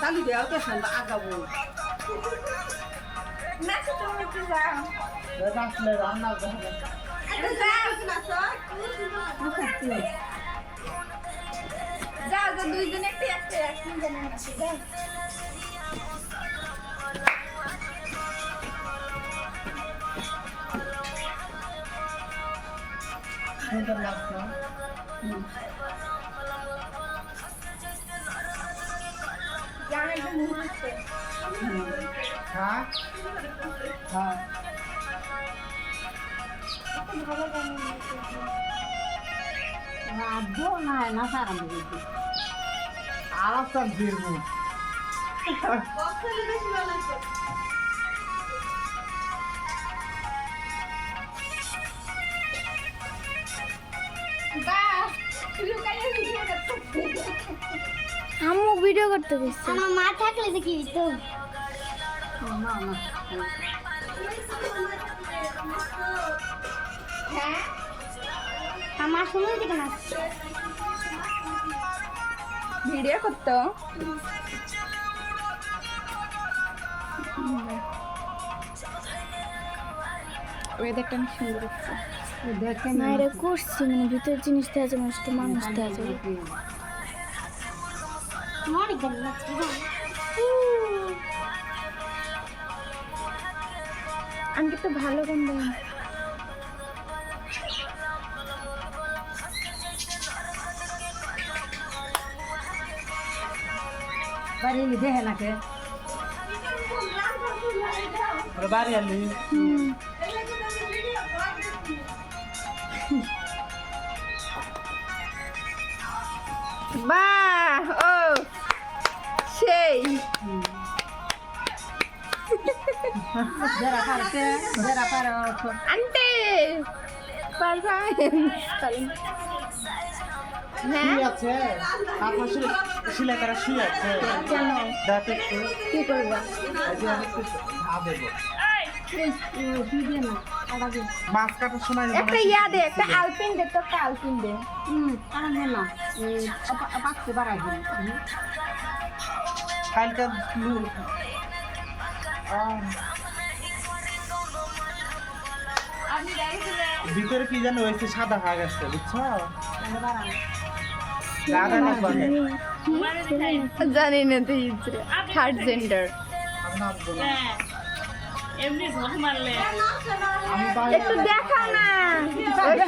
Sabe de alta achando vagabundo. Nasce tu me pisar. Eu não te levar na verga. Pisar, na sorte. Não curtiu. Zaga, doido, né? Pia, pia. Não dá nem pra pisar. সুন্দর লাগতো জান একদম মুহূর্ত হ্যাঁ হ্যাঁ ভালো গান রাজ্য না না সারা দিদি আর একটা ফিরবো বা আম্মু ভিডিও করতে গেছে। আমার মা থাকলে দেখি তো হ্যাঁ? আমার সময় দিকে না ভিডিও করতো? ওয়েদারটা অনেক সুন্দর হচ্ছে না এটা করছি মানে ভিতর জিনিস দেওয়া যাবে না মানুষ দেওয়া যাবে অনেক গান লাগছে? আমি তো ভালো গান দেয় বাড়ি দেখে নাকে। বাড়ি আলি বাহ ও সেই। আন্টি পারবেন হ্যাঁ শুয়ে আছে। আপনার শুয়ে তারা শুয়ে আছে। কেন? দেখ কি করব? কি দিয়ে না মাছ কাটার সময় একটা ইয়া দে একটা আলপিন দে তো একটা আলপিন দে। হুম কারণ না পাকতে বাড়াই দিন। কালকে আহ, ভিতরে কি যেন হয়েছে সাদা হয়ে গেছে বুঝছ? জানি। না তুই থার্ড জেন্ডার একটু দেখাও না।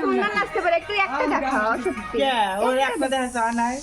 সুন্দর নাচতে পারে। একটু একটা দেখাও সত্যি। ওর একটা দেখা নাই?